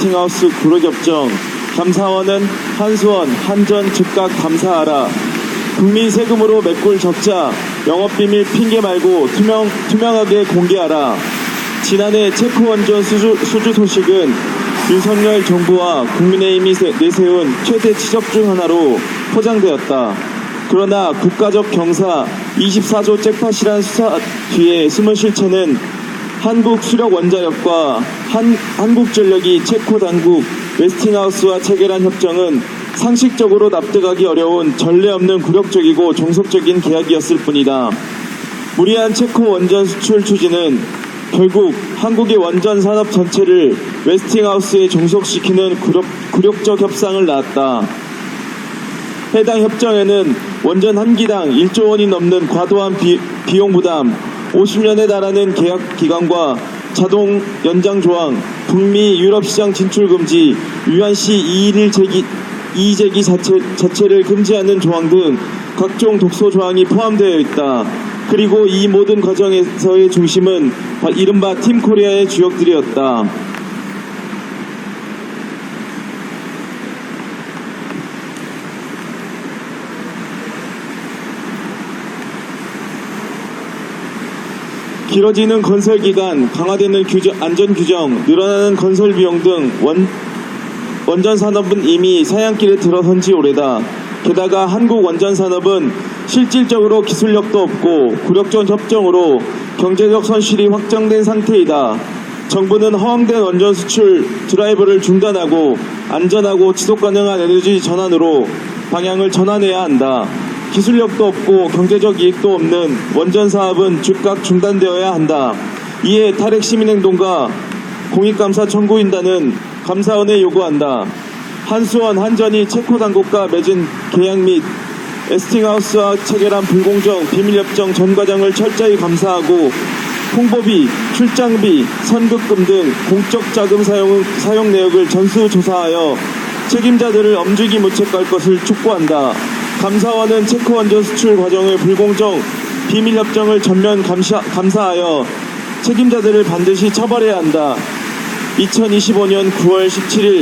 웨스팅하우스 구로협정 감사원은 한수원, 한전 즉각 감사하라. 국민 세금으로 메꿀 적자, 영업비밀 핑계 말고 투명, 투명하게 공개하라. 지난해 체코 원전 수주, 수주 소식은 윤석열 정부와 국민의힘이 세- 내세운 최대 치적 중 하나로 포장되었다. 그러나 국가적 경사 24조 잭팟이란 수사 뒤에 숨은 실체는 한국 수력 원자력과 한, 한국전력이 체코 당국 웨스팅하우스와 체결한 협정은 상식적으로 납득하기 어려운 전례 없는 굴욕적이고 종속적인 계약이었을 뿐이다. 무리한 체코 원전 수출 추진은 결국 한국의 원전 산업 전체를 웨스팅하우스에 종속시키는 굴욕, 굴욕적 협상을 낳았다. 해당 협정에는 원전 한 기당 1조 원이 넘는 과도한 비, 비용 부담, 50년에 달하는 계약 기간과 자동 연장 조항, 북미 유럽 시장 진출 금지, 유한 시 이의를 제기 이의제기 자체, 자체를 금지하는 조항 등 각종 독소 조항이 포함되어 있다. 그리고 이 모든 과정에서의 중심은 바- 이른바 팀 코리아의 주역들이었다. 길어지는 건설 기간, 강화되는 규정- 안전 규정, 늘어나는 건설 비용 등 원, 원전 산업은 이미 사양길에 들어선 지 오래다. 게다가 한국 원전 산업은 실질적으로 기술력도 없고 굴욕적 협정으로 경제적 손실이 확정된 상태이다. 정부는 허황된 원전 수출 드라이브를 중단하고 안전하고 지속 가능한 에너지 전환으로 방향을 전환해야 한다. 기술력도 없고 경제적 이익도 없는 원전 사업은 즉각 중단되어야 한다. 이에 탈핵 시민행동과 공익감사 청구인단은 감사원에 요구한다. 한수원, 한전이 체코 당국과 맺은 계약 및 에스팅하우스와 체결한 불공정 비밀협정 전 과정을 철저히 감사하고 홍보비, 출장비, 선급금 등 공적 자금 사용, 사용 내역을 전수 조사하여 책임자들을 엄중히 무책할 것을 촉구한다. 감사원은 체코 원전 수출 과정의 불공정 비밀 협정을 전면 감사, 감사하여 책임자들을 반드시 처벌해야 한다. 2025년 9월 17일